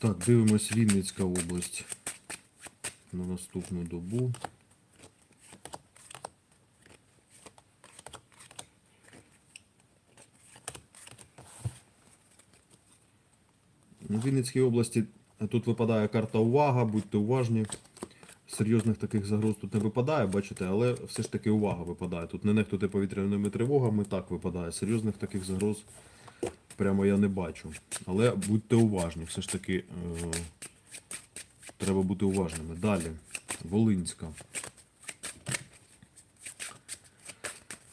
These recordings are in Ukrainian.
Так, дивимось Вінницька область на наступну добу. У Вінницькій області тут випадає карта увага, будьте уважні. Серйозних таких загроз тут не випадає, бачите, але все ж таки увага випадає. Тут не нехтуйте повітряними тривогами, так випадає. Серйозних таких загроз прямо я не бачу. Але будьте уважні, все ж таки е, треба бути уважними. Далі, Волинська.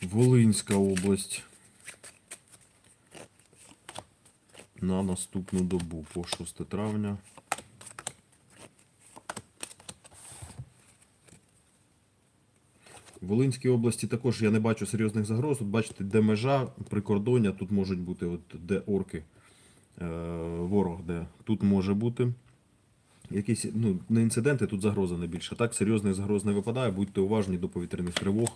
Волинська область. На наступну добу по 6 травня. В Волинській області також я не бачу серйозних загроз. От бачите, де межа прикордоння, тут можуть бути, от де орки, е, ворог, де тут може бути. Якісь ну, не інциденти, тут загроза не більше. Так, серйозних загроз не випадає, будьте уважні до повітряних тривог.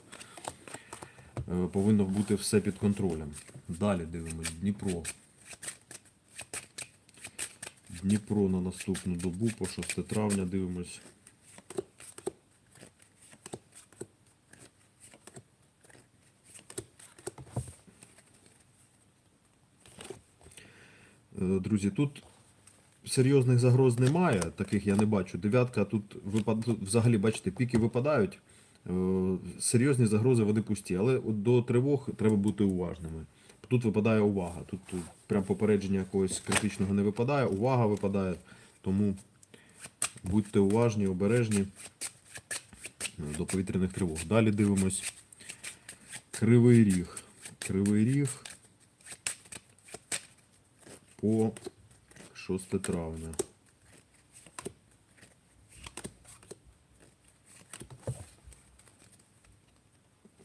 Е, повинно бути все під контролем. Далі дивимось Дніпро. Дніпро на наступну добу по 6 травня дивимось. Друзі, тут серйозних загроз немає, таких я не бачу. Дев'ятка тут, випад... взагалі, бачите, піки випадають. Е, Серйозні загрози вони пусті, але до тривог треба бути уважними. Тут випадає увага. Тут, тут прям попередження якогось критичного не випадає, увага випадає. Тому будьте уважні, обережні е, до повітряних тривог. Далі дивимось. Кривий ріг. Кривий ріг по 6 травня.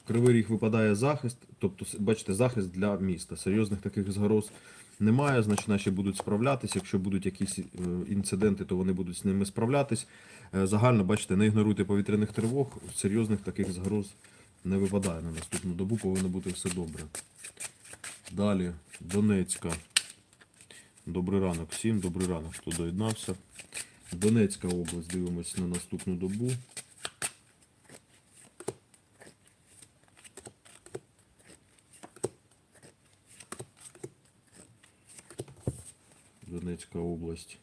Кривий ріг випадає захист, тобто, бачите, захист для міста. Серйозних таких загроз немає, значить наші будуть справлятися. Якщо будуть якісь е, інциденти, то вони будуть з ними справлятись. Е, Загально, бачите, не ігноруйте повітряних тривог, серйозних таких загроз не випадає на наступну добу, повинно бути все добре. Далі, Донецька. Добрий ранок всім, добрий ранок, хто доєднався. Донецька область, дивимось на наступну добу. Донецька область.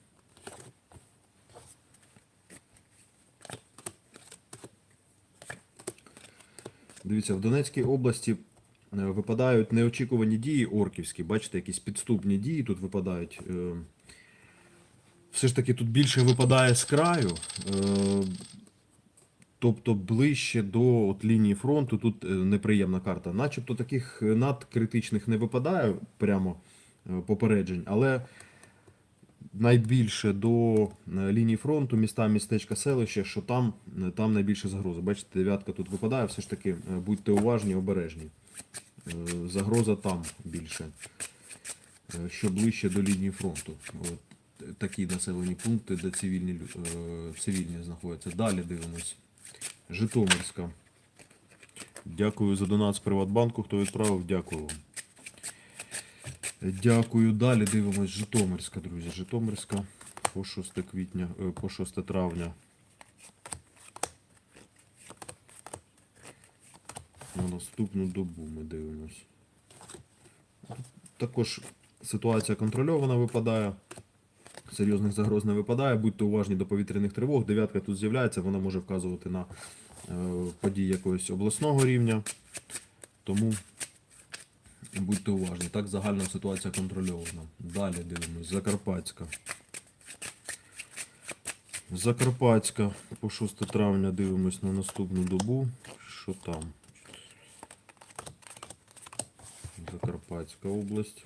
Дивіться, в Донецькій області випадають неочікувані дії орківські. Бачите, якісь підступні дії тут випадають. Е, Все ж таки тут більше випадає з краю. е, Тобто ближче до от, лінії фронту тут е, неприємна карта. Начебто таких надкритичних не випадає прямо е, попереджень, але найбільше до е, лінії фронту, міста, містечка, селища, що там, е, там найбільше загроза. Бачите, дев'ятка тут випадає, все ж таки е, будьте уважні, обережні. Е, Загроза там більше, е, що ближче до лінії фронту. От такі населені пункти, де цивільні, е, цивільні знаходяться. Далі дивимось. Житомирська. Дякую за донат з Приватбанку. Хто відправив, дякую вам. Дякую. Далі дивимось Житомирська, друзі. Житомирська по 6 квітня, по 6 травня. На наступну добу ми дивимось. Також ситуація контрольована випадає. Серйозних загроз не випадає. Будьте уважні до повітряних тривог. Дев'ятка тут з'являється, вона може вказувати на е, події якогось обласного рівня. Тому Будьте уважні, так загальна ситуація контрольована. Далі дивимось. Закарпатська. Закарпатська по 6 травня дивимось на наступну добу. Що там? Закарпатська область.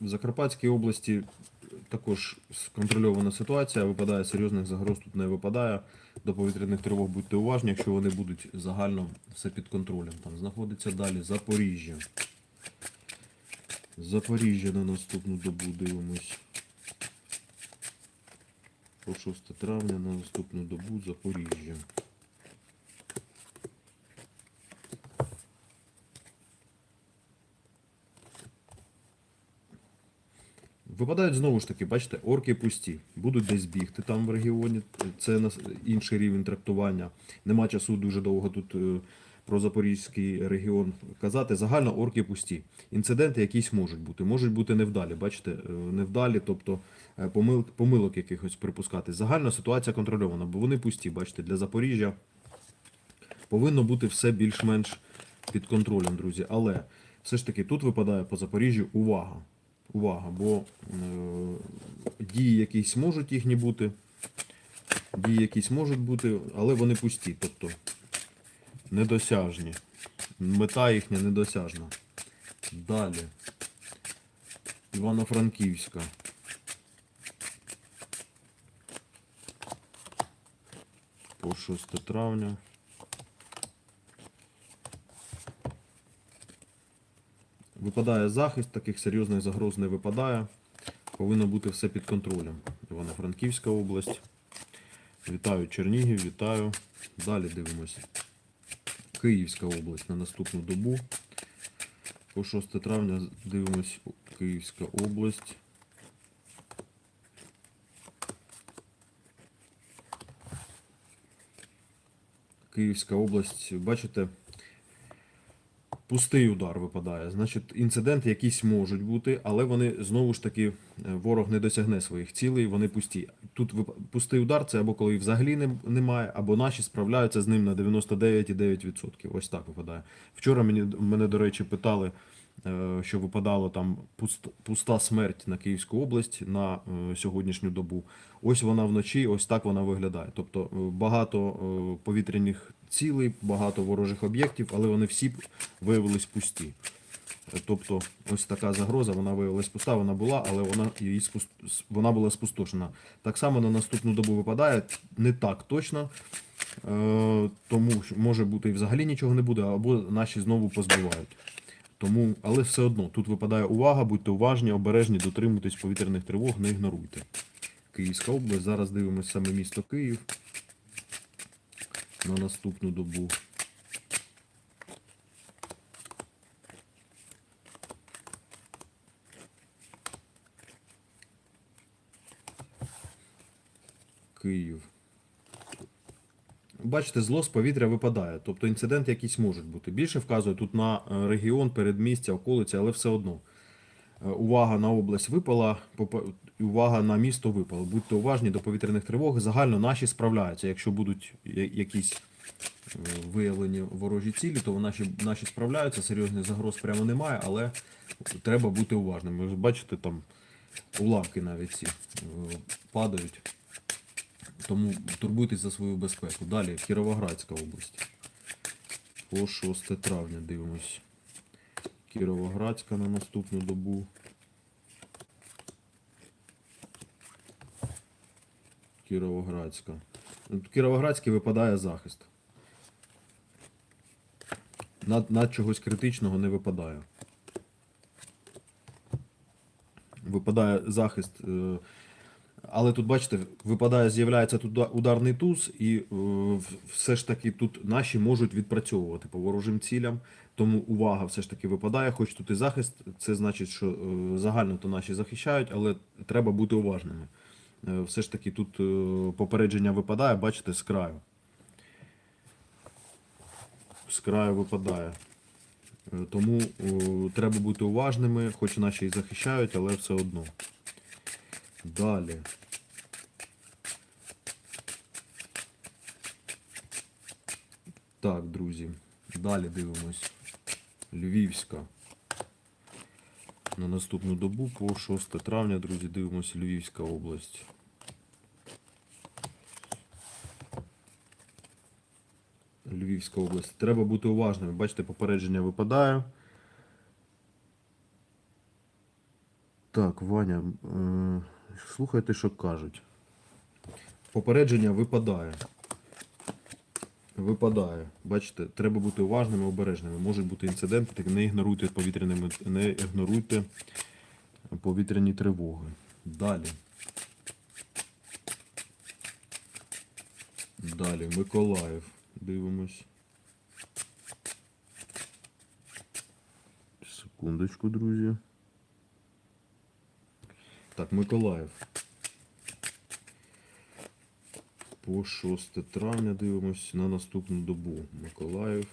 В Закарпатській області також контрольована ситуація, випадає серйозних загроз тут не випадає. До повітряних тривог будьте уважні, якщо вони будуть загально все під контролем. Там знаходиться далі Запоріжжя. Запоріжжя на наступну добу дивимось. По 6 травня на наступну добу Запоріжжя. Випадають знову ж таки, бачите, орки пусті. Будуть десь бігти там в регіоні. Це інший рівень трактування. Нема часу дуже довго тут е, про Запорізький регіон казати. Загально орки пусті. Інциденти якісь можуть бути. Можуть бути невдалі. Бачите, е, невдалі, тобто е, помил, помилок якихось припускати. Загальна ситуація контрольована, бо вони пусті. Бачите, для Запоріжжя повинно бути все більш-менш під контролем, друзі. Але все ж таки тут випадає по Запоріжжю увага. Увага, бо е, дії якісь можуть їхні бути, дії якісь можуть бути, але вони пусті, тобто недосяжні. Мета їхня недосяжна. Далі. Івано-Франківська. По 6 травня. Випадає захист, таких серйозних загроз не випадає. Повинно бути все під контролем. Івано-Франківська область. Вітаю Чернігів, вітаю. Далі дивимося. Київська область на наступну добу. По 6 травня дивимось Київська область. Київська область, бачите, пустий удар випадає. Значить, інциденти якісь можуть бути, але вони знову ж таки е, ворог не досягне своїх цілей, вони пусті. Тут пустий удар це або коли взагалі немає, або наші справляються з ним на 99,9%. Ось так випадає. Вчора мені мене, до речі, питали, що випадало там пуста смерть на Київську область на е, сьогоднішню добу. Ось вона вночі, ось так вона виглядає. Тобто е, багато е, повітряних цілей, багато ворожих об'єктів, але вони всі виявились пусті. Е, Тобто, ось така загроза, вона виявилась пуста, вона була, але вона її спус- с- вона була спустошена. Так само на наступну добу випадає не так точно, е, тому що може бути і взагалі нічого не буде, або наші знову позбивають. Тому, але все одно тут випадає увага, будьте уважні, обережні, дотримуйтесь повітряних тривог, не ігноруйте. Київська область. Зараз дивимося саме місто Київ на наступну добу. Київ. Бачите, зло з повітря випадає. Тобто інциденти якісь можуть бути. Більше вказує тут на е, регіон, передмістя, околиці, але все одно. Е, Увага на область випала, увага на місто випала. Будьте уважні до повітряних тривог. Загально наші справляються. Якщо будуть якісь е, виявлені ворожі цілі, то наші, наші справляються. Серйозних загроз прямо немає, але треба бути уважними. Ви бачите, там уламки навіть ці падають. Тому турбуйтесь за свою безпеку. Далі Кіровоградська область. По 6 травня дивимось. Кіровоградська на наступну добу. Кіровоградська. В Кіровоградській випадає захист. Над, над чогось критичного не випадає. Випадає захист. е, Але тут, бачите, випадає, з'являється тут ударний туз, і е, все ж таки тут наші можуть відпрацьовувати по ворожим цілям. Тому увага все ж таки випадає, хоч тут і захист, це значить, що е, загально то наші захищають, але треба бути уважними. Е, Все ж таки тут попередження випадає, бачите, з краю. З краю випадає. Тому е, треба бути уважними, хоч наші і захищають, але все одно. Далі. Так, друзі. Далі дивимось. Львівська. На наступну добу по 6 травня, друзі, дивимося Львівська область. Львівська область. Треба бути уважними. Бачите, попередження випадає. Так, Ваня, е, слухайте, що кажуть. Попередження випадає. Випадає. Бачите, треба бути уважними, обережними. Можуть бути інциденти, так не ігноруйте повітряними, не ігноруйте повітряні тривоги. Далі. Далі, Миколаїв. Дивимось. Секундочку, друзі. Так, Миколаїв. По 6 травня дивимось на наступну добу. Миколаїв.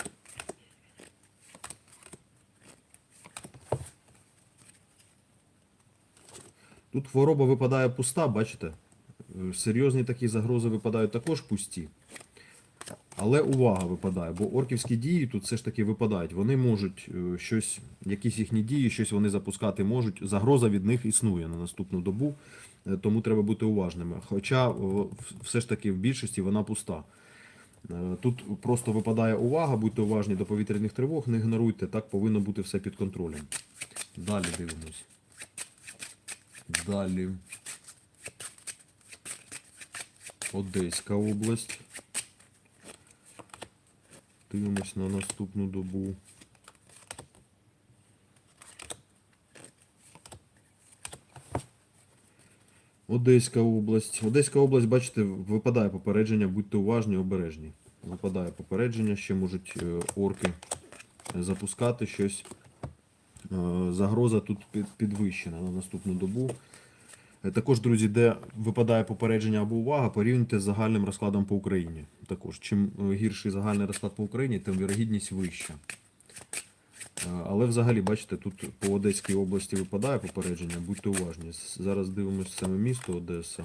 Тут хвороба випадає пуста, бачите? Е, Серйозні такі загрози випадають також пусті. Але увага випадає, бо орківські дії тут все ж таки випадають. Вони можуть е, щось, якісь їхні дії, щось вони запускати можуть. Загроза від них існує на наступну добу, е, тому треба бути уважними. Хоча все ж таки в більшості вона пуста. Е, Тут просто випадає увага, будьте уважні до повітряних тривог, не ігноруйте, так повинно бути все під контролем. Далі дивимось. Далі. Одеська область. Дивимось на наступну добу. Одеська область. Одеська область, бачите, випадає попередження, будьте уважні, обережні. Випадає попередження, ще можуть е, орки запускати щось. Е, Загроза тут під- підвищена на наступну добу. Е, Також, друзі, де випадає попередження або увага, порівняйте з загальним розкладом по Україні. Також, чим е, гірший загальний розклад по Україні, тим вірогідність вища. Е, Але взагалі, бачите, тут по Одеській області випадає попередження, будьте уважні. Зараз дивимося саме місто Одеса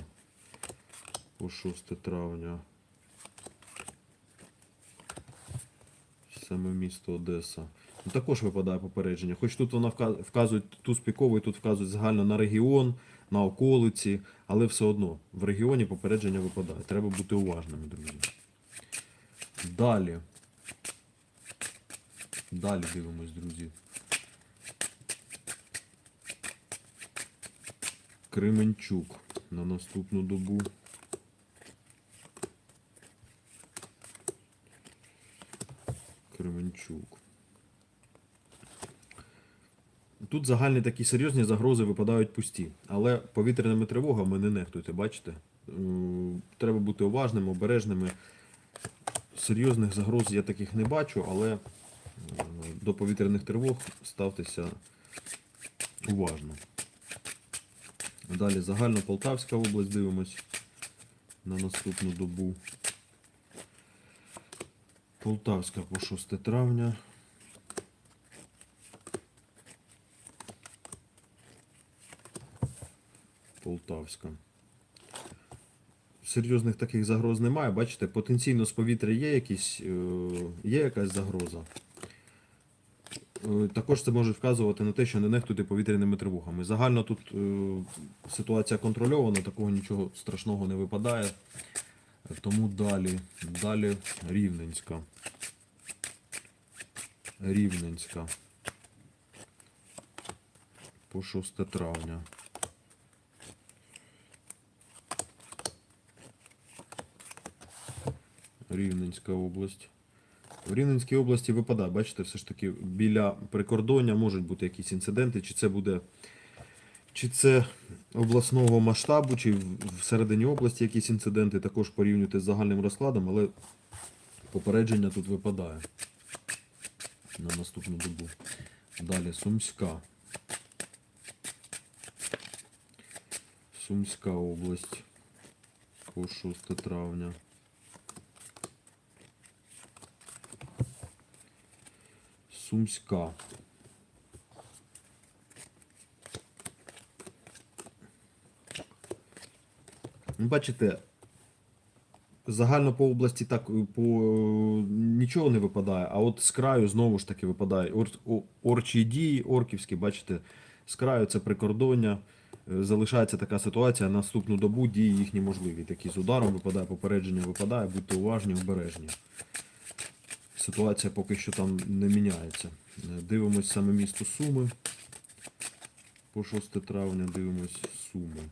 по 6 травня. Саме місто Одеса. Ну, також випадає попередження. Хоч тут вона вка- вказують туз піковий, тут вказують загально на регіон, на околиці, але все одно в регіоні попередження випадає. Треба бути уважними, друзі. Далі. Далі дивимось, друзі. Кременчук на наступну добу. Кременчук. Тут загальні такі серйозні загрози випадають пусті. Але повітряними тривогами не нехтуйте, бачите? Треба бути уважними, обережними. Серйозних загроз я таких не бачу, але до повітряних тривог ставтеся уважно. Далі загально Полтавська область дивимось на наступну добу. Полтавська по 6 травня. Полтавська. Серйозних таких загроз немає. Бачите, потенційно з повітря є якісь, е, є якась загроза. Е, Також це може вказувати на те, що не нехтуйте повітряними тривогами. Загально тут е, ситуація контрольована, такого нічого страшного не випадає. Тому далі, далі Рівненська. Рівненська. По 6 травня. Рівненська область. В Рівненській області випадає, бачите, все ж таки біля прикордоння можуть бути якісь інциденти, чи це буде чи це обласного масштабу, чи всередині області якісь інциденти, також порівнюйте з загальним розкладом, але попередження тут випадає на наступну добу. Далі Сумська. Сумська область по 6 травня. Сумська. Бачите, загально по області так по нічого не випадає, а от з краю знову ж таки випадає ор, орчі дії, орківські, бачите, з краю це прикордоння. Е, Залишається така ситуація. Наступну добу дії їхні можливі. Такі з ударом випадає, попередження випадає, будьте уважні, обережні. Ситуація поки що там не міняється. Дивимось саме місто Суми. По 6 травня дивимось Суми.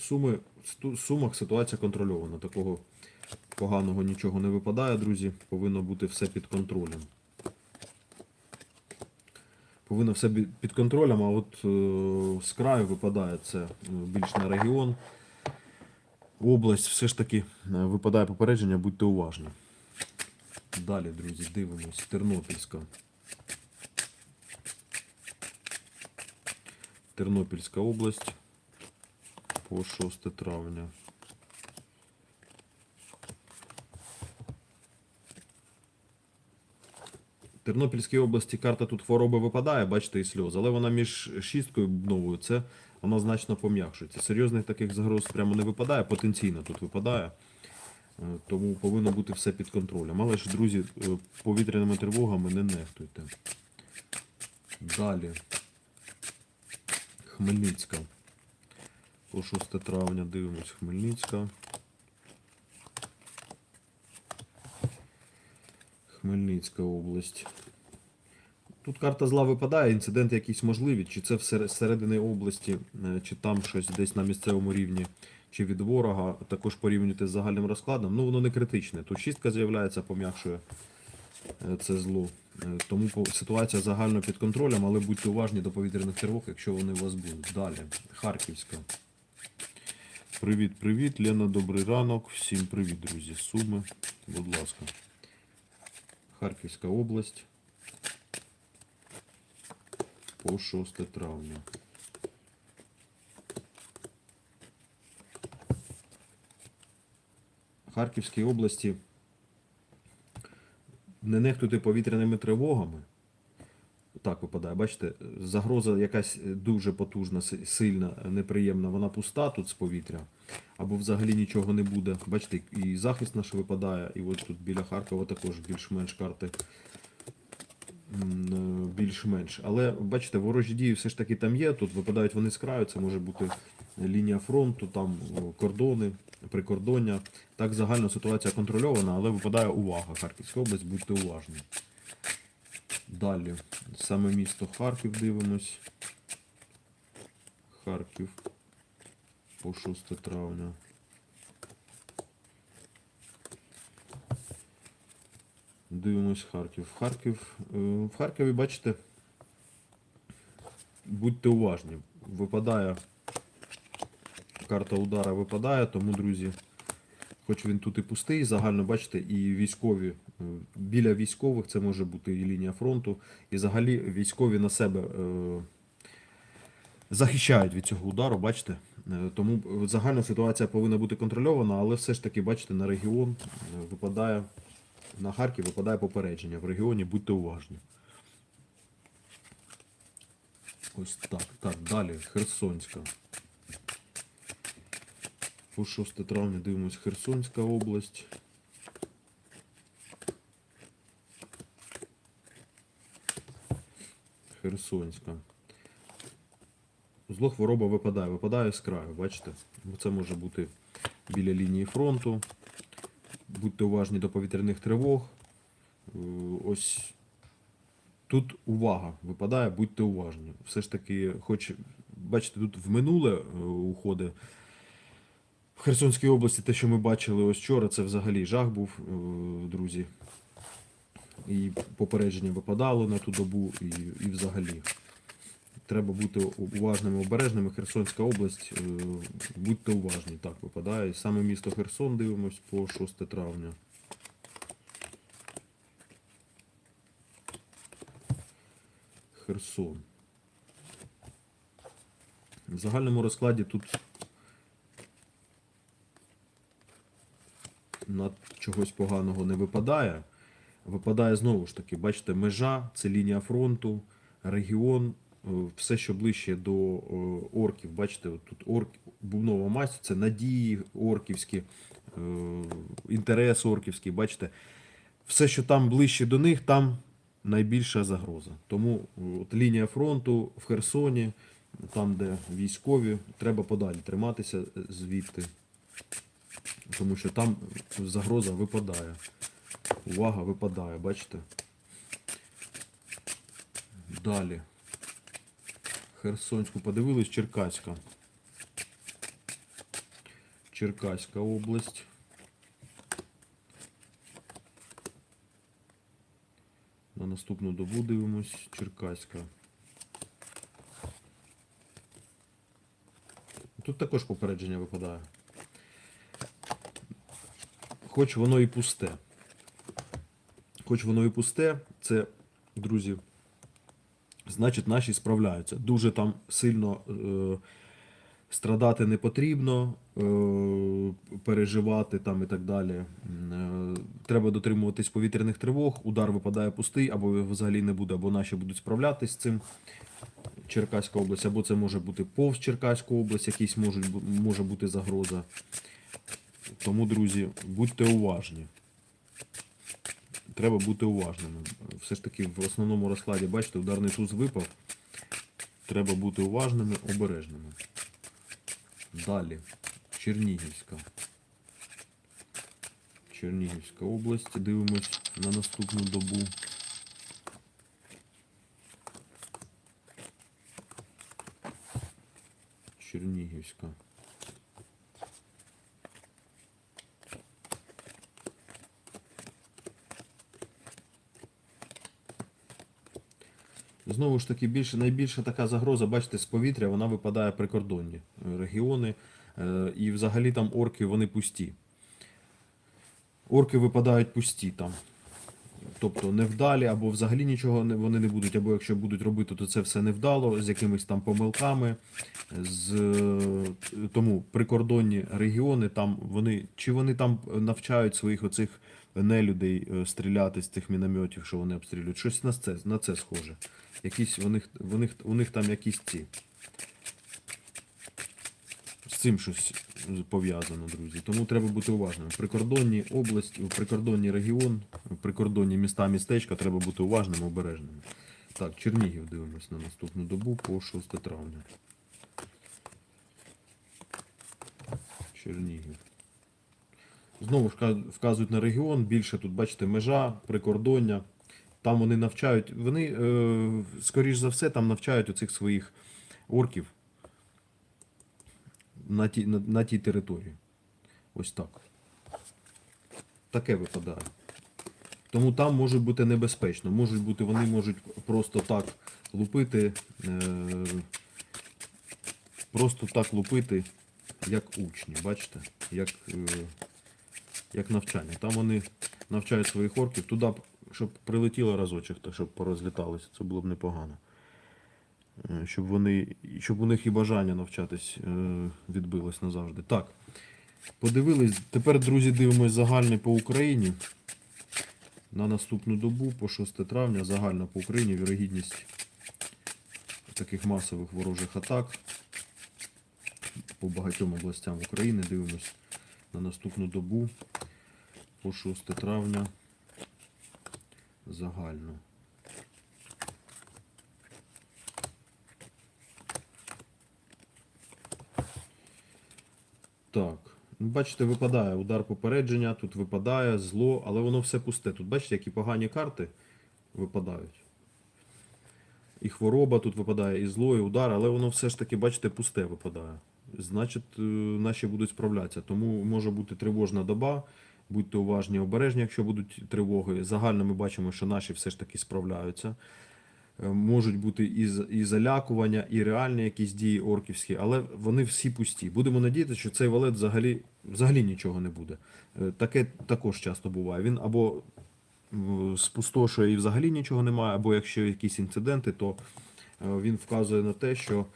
Суми, в Сумах ситуація контрольована. Такого поганого нічого не випадає, друзі. Повинно бути все під контролем. Повинно все під контролем, а от е, з краю випадає це е, більш на регіон. Область все ж таки е, випадає попередження, будьте уважні. Далі, друзі, дивимось. Тернопільська. Тернопільська область по 6 травня. Тернопільській області карта тут хвороби випадає, бачите, і сльоз, але вона між шісткою новою, це вона значно пом'якшується. Серйозних таких загроз прямо не випадає, потенційно тут випадає. Е, Тому повинно бути все під контролем. Але ж, друзі, е, повітряними тривогами не нехтуйте. Далі. Хмельницька. По 6 травня дивимось Хмельницька. Хмельницька область. Тут карта зла випадає, інциденти якісь можливі, чи це всер- зсередини області, е, чи там щось десь на місцевому рівні, чи від ворога. Також порівнюйте з загальним розкладом. Ну, воно не критичне. Тут шістка з'являється, пом'якшує е, це зло. Е, Тому ситуація загально під контролем, але будьте уважні до повітряних тривог, якщо вони у вас будуть. Далі. Харківська. Привіт, привіт, Лена, добрий ранок. Всім привіт, друзі. Суми. Будь ласка. Харківська область. По 6 травня. Харківській області не нехтуйте повітряними тривогами. Так випадає, бачите, загроза якась дуже потужна, сильна, неприємна, вона пуста тут з повітря, або взагалі нічого не буде. Бачите, і захист наш випадає, і от тут біля Харкова також більш-менш карти е, більш-менш. Але бачите, ворожі дії все ж таки там є. Тут випадають вони з краю, це може бути лінія фронту, там кордони, прикордоння. Так загально ситуація контрольована, але випадає увага. Харківська область, будьте уважні. Далі. Саме місто Харків дивимось. Харків по 6 травня. Дивимось Харків. Харків. е, В Харкові, бачите, будьте уважні. Випадає карта удара випадає, тому, друзі, хоч він тут і пустий, загально бачите, і військові е, біля військових це може бути і лінія фронту, і взагалі військові на себе е, захищають від цього удару, бачите. Е, Тому загальна ситуація повинна бути контрольована, але все ж таки, бачите, на регіон е, випадає, на Харків випадає попередження. В регіоні будьте уважні. Ось так. Так, далі. Херсонська. По 6 травня дивимось Херсонська область. Херсонська. Зло хвороба випадає, випадає з краю, бачите? Це може бути біля лінії фронту. Будьте уважні до повітряних тривог. Е, Ось тут увага випадає, будьте уважні. Все ж таки, хоч, бачите, тут в минуле е, уходи. В Херсонській області те, що ми бачили ось вчора, це взагалі жах був, е, друзі. І попередження випадало на ту добу, і, і взагалі. Треба бути уважними, обережними. Херсонська область, е, будьте уважні, так випадає. Саме місто Херсон дивимось по 6 травня. Херсон. В загальному розкладі тут на чогось поганого не випадає. Випадає знову ж таки, бачите, межа, це лінія фронту, регіон, все, що ближче до е, орків. Бачите, тут орк, бубнова масть, це надії орківські, е, інтерес орківський, бачите. Все, що там ближче до них, там найбільша загроза. Тому е, от лінія фронту в Херсоні, там, де військові, треба подалі триматися е, звідти. Тому що там загроза випадає. Увага випадає, бачите? Далі. Херсонську подивились, Черкаська. Черкаська область. На наступну добу дивимось. Черкаська. Тут також попередження випадає. Хоч воно і пусте. хоч воно і пусте, це, друзі, значить наші справляються. Дуже там сильно е, страдати не потрібно, е, переживати там і так далі. Е, треба дотримуватись повітряних тривог, удар випадає пустий, або взагалі не буде, або наші будуть справлятись з цим. Черкаська область, або це може бути повз Черкаську область, якісь можуть, може бути загроза. Тому, друзі, будьте уважні. Треба бути уважними. Все ж таки, в основному розкладі, бачите, ударний туз випав. Треба бути уважними, обережними. Далі. Чернігівська. Чернігівська область. Дивимось на наступну добу. Чернігівська. Знову ж таки, більше, найбільша така загроза, бачите, з повітря вона випадає прикордонні регіони. е, І взагалі там орки вони пусті. Орки випадають пусті там. Тобто невдалі, або взагалі нічого вони не будуть, або якщо будуть робити, то це все невдало, з якимись там помилками. З, е, тому прикордонні регіони, там вони, чи вони там навчають своїх оцих нелюдей е, стріляти з тих мінометів, що вони обстрілюють. Щось на це, на це схоже. Якісь у них, у них, у них там якісь ці. Цим щось пов'язано, друзі. Тому треба бути уважним. Прикордонні області, прикордонні регіон, прикордонні міста, містечка треба бути уважним, обережним. Так, Чернігів дивимось на наступну добу по 6 травня. Чернігів. Знову ж вказують на регіон, більше тут, бачите, межа, прикордоння. Там вони навчають, вони, е, скоріш за все, там навчають оцих своїх орків на тій, на, на тій території. Ось так. Таке випадає. Тому там може бути небезпечно. Можуть бути, вони можуть просто так лупити, е, просто так лупити, як учні, бачите? Як, е, як навчання. Там вони навчають своїх орків туди, щоб прилетіло разочок, щоб порозліталося, це було б непогано. Е, Щоб вони, щоб у них і бажання навчатись е, відбилось назавжди. Так. Подивились. Тепер, друзі, дивимось загальне по Україні. На наступну добу, по 6 травня, загально по Україні вірогідність таких масових ворожих атак по багатьом областям України. Дивимось на наступну добу по 6 травня загально. Так. Ну, Бачите, випадає удар попередження, тут випадає зло, але воно все пусте. Тут бачите, які погані карти випадають. І хвороба тут випадає, і зло, і удар, але воно все ж таки, бачите, пусте випадає. Значить, е, наші будуть справлятися. Тому може бути тривожна доба. Будьте уважні, обережні, якщо будуть тривоги. Загально ми бачимо, що наші все ж таки справляються. Е, Можуть бути і, і залякування, і реальні якісь дії орківські, але вони всі пусті. Будемо надіятися, що цей валет взагалі, взагалі нічого не буде. Е, Таке також часто буває. Він або спустошує і взагалі нічого немає, або якщо якісь інциденти, то е, він вказує на те, що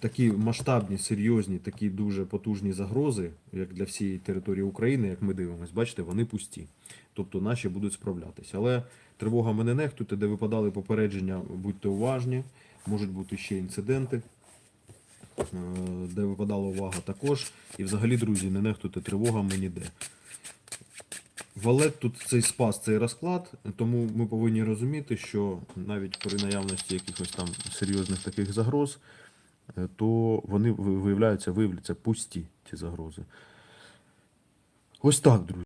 такі масштабні, серйозні, такі дуже потужні загрози, як для всієї території України, як ми дивимося, бачите, вони пусті. Тобто наші будуть справлятися. Але тривогами не нехтуйте, де випадали попередження, будьте уважні, можуть бути ще інциденти, е, де випадала увага також. І взагалі, друзі, не нехтуйте тривогами ніде. Валет тут цей спас цей розклад, тому ми повинні розуміти, що навіть при наявності якихось там серйозних таких загроз, е, то вони виявляються, виявляються пусті ці загрози. Ось так, друзі.